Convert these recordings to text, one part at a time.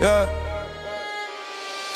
Yeah.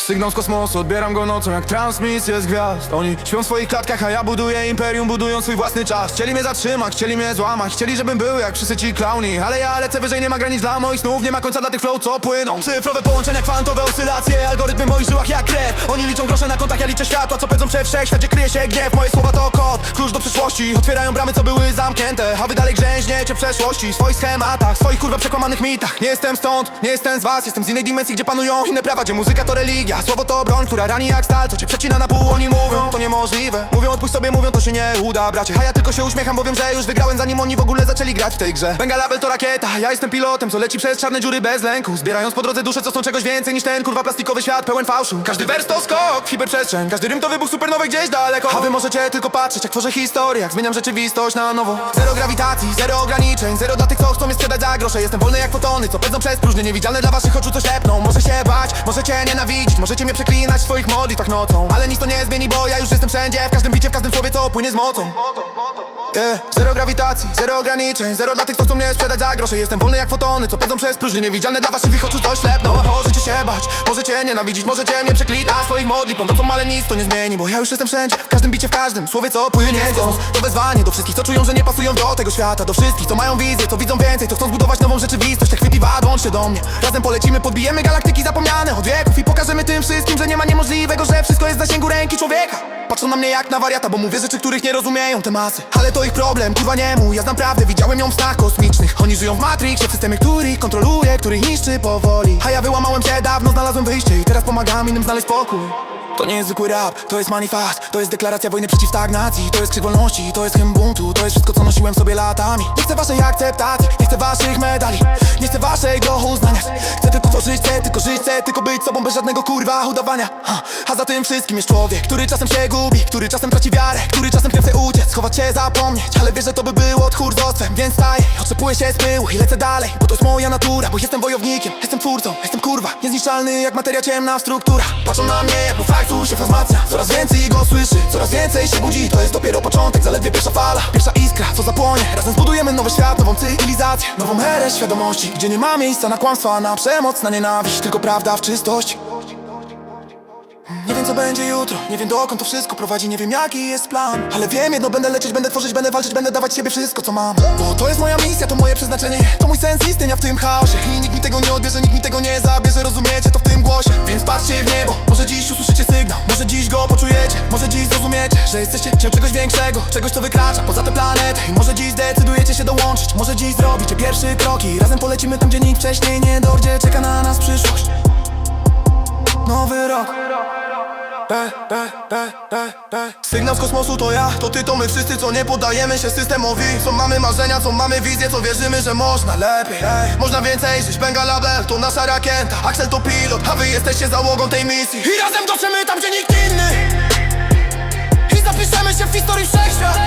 Sygnał z kosmosu, odbieram go nocą jak transmisję z gwiazd. Oni śpią w swoich klatkach, a ja buduję imperium, budują swój własny czas. Chcieli mnie zatrzymać, chcieli mnie złamać, chcieli żebym był jak wszyscy ci klauni. Ale ja lecę wyżej, nie ma granic dla moich snów, nie ma końca dla tych flow, co płyną. Cyfrowe połączenia, kwantowe oscylacje, algorytmy w moich żyłach jak krew Oni liczą grosze na kontach, ja liczę światła, co pędzą przed wszechświat, gdzie kryje się gniew. Moje słowa to klucz do przyszłości, otwierają bramy, co były zamknięte A wy dalej grzęźniecie w przeszłości, swoich schematach, swoich kurwa przekłamanych mitach. Nie jestem stąd, nie jestem z was, jestem z innej dimensji, gdzie panują inne prawa Gdzie muzyka to religia, słowo to broń, która rani jak stal Co cię przecina na pół, oni mówią, to niemożliwe. Mówią odpuść sobie, mówią to się nie uda, bracie. A ja tylko się uśmiecham, bo wiem, że już wygrałem Zanim oni w ogóle zaczęli grać w tej grze. Benga label to rakieta, ja jestem pilotem Co leci przez czarne dziury bez lęku. Zbierając po drodze dusze, co są czegoś więcej niż ten kurwa plastikowy świat pełen fałszu. Każdy wers to skok, hiperprzestrzeń Każdy rym to wybuch gdzieś daleko. A wy możecie tylko patrzeć, jak historię Jak zmieniam rzeczywistość na nowo. Zero grawitacji, zero ograniczeń Zero dla tych, co chcą mnie sprzedać za grosze. Jestem wolny jak fotony, co pędzą przez próżnię Niewidzialne dla waszych oczu, co szepną Może się bać, możecie nienawidzić Możecie mnie przeklinać w swoich modlitwach nocą. Ale nic to nie zmieni, bo ja już jestem wszędzie W każdym bicie, w każdym słowie, co płynie z mocą Yeah. Zero grawitacji, zero ograniczeń Zero dla tych, co chcą mnie sprzedać za grosze. Jestem wolny jak fotony, co pędzą przez próżnię Niewidzialne dla waszych oczu, to ślepną Możecie się bać, możecie nienawidzić Możecie mnie przeklinać swoich modlitw Pomocą, ale nic to nie zmieni Bo ja już jestem wszędzie, w każdym bicie, w każdym słowie, co płynie ust. To wezwanie do wszystkich, co czują, że nie pasują do tego świata. Do wszystkich, co mają wizję, co widzą więcej Co chcą zbudować nową rzeczywistość. Tak chwyt dołączcie do mnie. Razem polecimy, podbijemy galaktyki zapomniane od wieków I pokażemy tym wszystkim, że nie ma niemożliwego Że wszystko jest w zasięgu ręki człowieka Patrzą na mnie jak na wariata, bo mówię rzeczy, których nie rozumieją te masy. Ale to ich problem, kurwa nie mój, ja znam prawdę, widziałem ją w snach kosmicznych. Oni żyją w Matrixie, w systemie, który kontroluje, który niszczy powoli. A ja wyłamałem się dawno, znalazłem wyjście i teraz pomagam innym znaleźć spokój to nie jest zwykły rap, to jest manifest To jest deklaracja wojny przeciw stagnacji. To jest krzyk wolności, to jest hymn buntu To jest wszystko co nosiłem sobie latami. Nie chcę waszej akceptacji, nie chcę waszych medali Nie chcę waszego uznania. Chcę tylko tworzyć, chcę tylko żyć, chcę tylko być sobą Bez żadnego kurwa udawania. Ha, A za tym wszystkim jest człowiek, który czasem się gubi Który czasem traci wiarę, który czasem chce uciec Schować się, zapomnieć, ale wiesz, że to by było tchórzostwem Więc staję, otrzepuję się z pyłu i lecę dalej Bo to jest moja natura, bo jestem wojownikiem Jestem twórcą, jestem kurwa Niezniszczalny jak materia ciemna struktura. Patrzą na mnie jak po faktu się wzmacnia Coraz więcej go słyszy, coraz więcej się budzi To jest dopiero początek, zaledwie pierwsza fala Pierwsza iskra, co zapłonie. Razem zbudujemy nowy świat, nową cywilizację Nową erę świadomości Gdzie nie ma miejsca na kłamstwa, na przemoc, na nienawiść Tylko prawda w wiem co będzie jutro, nie wiem dokąd to wszystko prowadzi, nie wiem jaki jest plan. Ale wiem jedno, będę lecieć, będę tworzyć, będę walczyć, będę dawać siebie wszystko co mam. Bo to jest moja misja, to moje przeznaczenie, to mój sens istnienia w tym chaosie. I nikt mi tego nie odbierze, nikt mi tego nie zabierze, rozumiecie to w tym głosie. Więc patrzcie w niebo, może dziś usłyszycie sygnał, może dziś go poczujecie. Może dziś zrozumiecie, że jesteście cię czegoś większego, czegoś co wykracza poza tę planetę I może dziś zdecydujecie się dołączyć, może dziś zrobicie pierwszy krok I razem polecimy tam, gdzie nikt wcześniej nie dojdzie, czeka na nas przyszłość. Nowy rok Be, be, be, be, be. Sygnał z kosmosu to ja, to ty, to my wszyscy, co nie poddajemy się systemowi. Co mamy marzenia, co mamy wizję, co wierzymy, że można lepiej. Ej, Można więcej żyć, Benga Label to nasza rakieta. Axel to pilot, a wy jesteście załogą tej misji. I razem dotrzemy tam, gdzie nikt inny. I zapiszemy się w historii wszechświat